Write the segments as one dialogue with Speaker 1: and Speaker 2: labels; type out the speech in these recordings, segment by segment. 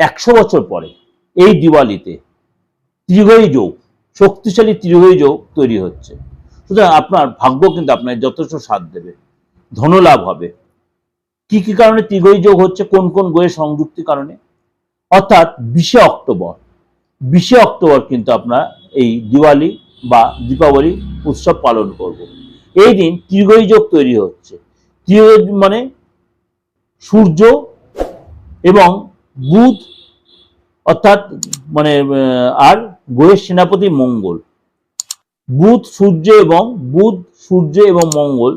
Speaker 1: একশো বছর পরে এই দিওয়ালিতে ত্রিগয়ী যোগ, শক্তিশালী ত্রিগয়ী যোগ তৈরি হচ্ছে। সুতরাং আপনার ভাগ্য কিন্তু আপনার যথেষ্ট সাথ দেবে, ধনলাভ হবে। কি কি কারণে ত্রিগয়ী যোগ হচ্ছে, কোন কোন গ্রহের সংযুক্তির কারণে? অর্থাৎ বিশে অক্টোবর বিশে অক্টোবর কিন্তু আপনার এই দিওয়ালি বা দীপাবলি উৎসব পালন করব। এই দিন ত্রিগয়ী যোগ তৈরি হচ্ছে। ত্রিগয়ী মানে সূর্য এবং বুধ, অর্থাৎ মানে আর গ্রহের সেনাপতি মঙ্গল। বুধ, সূর্য এবং, বুধ, সূর্য এবং মঙ্গল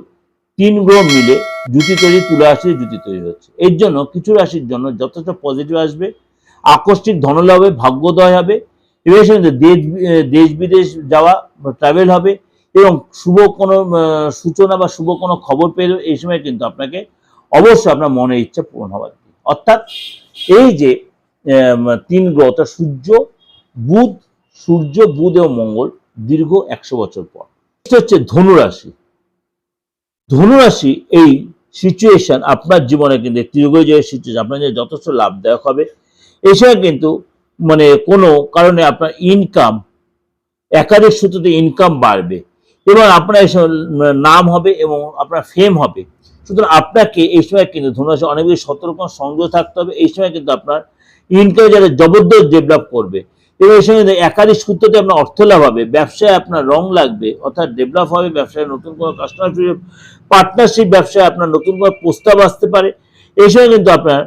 Speaker 1: তিন গ্রহ মিলে জুতি তৈরি, তুলা রাশির জুতি তৈরি হচ্ছে। এর জন্য কিছু রাশির জন্য যথেষ্ট পজিটিভ আসবে, আকস্মিক ধনলাভ হবে ভাগ্যোদয় হবে, এবং সঙ্গে দেশ দেশ বিদেশ যাওয়া ট্রাভেল হবে, এবং শুভ কোনো সূচনা বা শুভ কোনো খবর পেলে এই সময় কিন্তু আপনাকে অবশ্যই আপনার মনের ইচ্ছা পূরণ হওয়ার অর্থাৎ এই যে তিন গ্রহ অর্থাৎ সূর্য, বুধ সূর্য, বুধ এবং মঙ্গল দীর্ঘ একশো বছর পর। হচ্ছে ধনুরাশি। ধনুরাশি এই সিচুয়েশন আপনার জীবনে কিন্তু ত্রিগয় জয়ের সিচুয়েশন আপনার যথেষ্ট লাভদায়ক হবে। এছাড়া কিন্তু মানে কোনো কারণে আপনার ইনকাম একাধিক সূত্রতে ইনকাম বাড়বে এবং আপনার নাম হবে এবং আপনার ফেম হবে। সুতরাং আপনাকে এই সময় কিন্তু ধনুরাশি অনেক বেশি সতর্ক, সংযত থাকতে হবে। এই সময় কিন্তু আপনার ইনকাম যারা জবরদস্ত ডেভেলপ করবে। এবং এই সময় একাধিক সূত্রতে আপনার অর্থ লাভ হবে, ব্যবসায় আপনার রং লাগবে, অর্থাৎ ডেভেলপ হবে, ব্যবসায় নতুন কোনো কাস্টমার পার্টনারশিপ ব্যবসায় আপনার নতুন কোনো প্রস্তাব আসতে পারে। এই সময় কিন্তু আপনার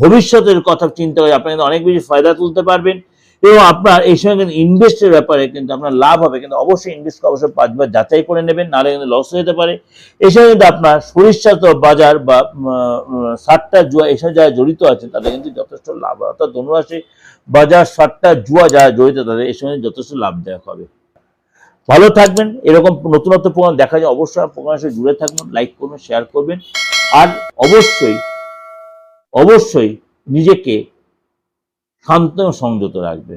Speaker 1: ভবিষ্যতের কথা চিন্তা করে আপনি কিন্তু অনেক বেশি ফায়দা তুলতে পারবেন। এবং আপনার এই সময় কিন্তু ইনভেস্টের ব্যাপারে কিন্তু আপনার লাভ হবে, কিন্তু অবশ্যই ইনভেস্ট অবশ্যই পাঁচবার যাচাই করে নেবেন, নাহলে কিন্তু লস হয়ে যেতে পারে। এই সময় কিন্তু আপনার সরিষাত বাজার বা সাতটা জুয়া এসব যারা জড়িত আছে তাদের কিন্তু যথেষ্ট লাভ হয়। অর্থাৎ ধনুরাশি বাজার সাতটা জুয়া যারা জড়িত, তাদের এই সময় যথেষ্ট লাভদায়ক হবে। ভালো থাকবেন, এরকম নতুনত্ব প্রোগ্রাম দেখা যায় অবশ্যই প্রোগ্রামের সাথে জুড়ে থাকবেন লাইক করবেন শেয়ার করবেন। আর অবশ্যই অবশ্যই নিজেকে শান্ত সংযত রাখবে।